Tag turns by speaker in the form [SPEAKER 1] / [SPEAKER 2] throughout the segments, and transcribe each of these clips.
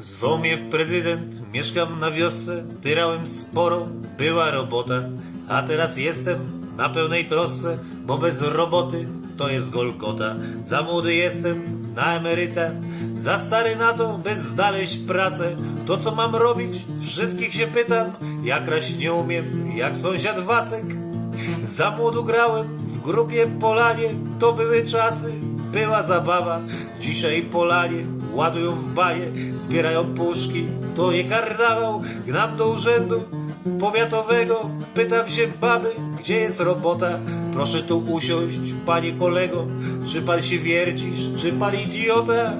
[SPEAKER 1] Zwoł mnie prezydent, mieszkam na wiosce, tyrałem sporo, była robota, a teraz jestem na pełnej trosce, bo bez roboty to jest Golgota. Za młody jestem, na emeryta, za stary na to, by znaleźć pracę. To co mam robić? Wszystkich się pytam, jak raś nie umiem, jak sąsiad Wacek. Za młodu grałem w grupie Polanie, to były czasy, była zabawa. Dzisiaj Polanie ładują w banie, zbierają puszki, to nie karnawał. Gnam do urzędu powiatowego, pytam się baby, gdzie jest robota. Proszę tu usiąść, panie kolego, czy pan się wiercisz, czy pan idiota?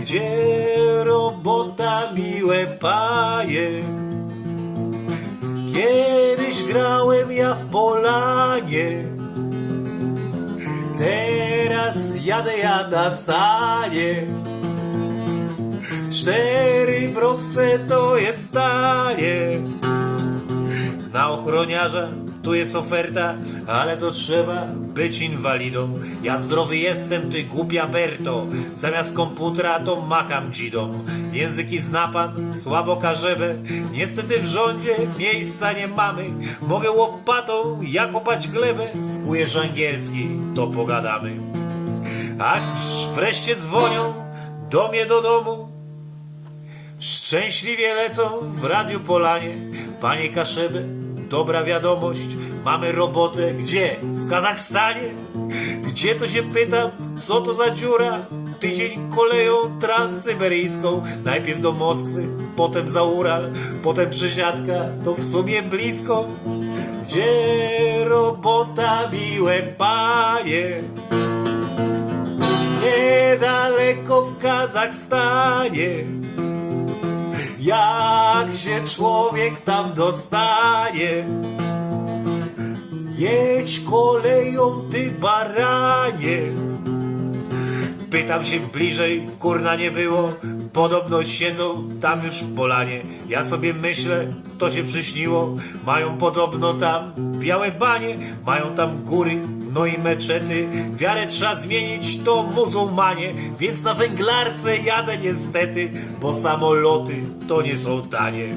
[SPEAKER 1] Gdzie robota, miłe panie? Kiedyś grałem ja w Polanie Teraz jadę ja na stanie Cztery browce to jest tanie Na ochroniarza tu jest oferta Ale to trzeba być inwalidą. Ja zdrowy jestem, ty głupia Berto. Zamiast komputera to macham dzidą. Języki zna pan, słabo karzebę. Niestety w rządzie miejsca nie mamy. Mogę łopatą ja kopać glebę Wkujesz angielski, to pogadamy Aż wreszcie dzwonią do mnie do domu Szczęśliwie lecą w Radiu Polanie. Panie Kaszeby, dobra wiadomość, mamy robotę. Gdzie? W Kazachstanie? Gdzie to się pytam, co to za dziura? Tydzień koleją transsyberyjską, najpierw do Moskwy, potem za Ural, potem przesiadka, to w sumie blisko. Gdzie robota, miłe panie? Niedaleko w Kazachstanie. Jak się człowiek tam dostanie? Jedź koleją, ty baranie. Pytam się bliżej, kurna nie było. Podobno siedzą tam już w polanie. Ja sobie myślę, to się przyśniło. Mają podobno tam białe banie, mają tam góry, no i meczety. Wiarę trzeba zmienić, to muzułmanie. Więc na węglarce jadę niestety, bo samoloty to nie są tanie.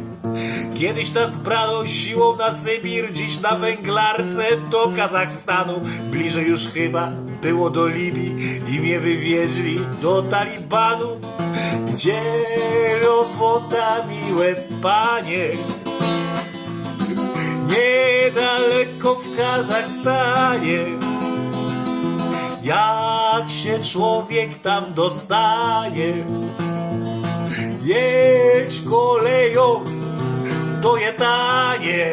[SPEAKER 1] Kiedyś nas brano siłą na Sybir, dziś na węglarce do Kazachstanu. Bliżej już chyba było do Libii i mnie wywieźli do Talibanu. Gdzie robota, miłe panie? Niedaleko w Kazachstanie. Jak się człowiek tam dostanie? Jedź koleją, to je tanie.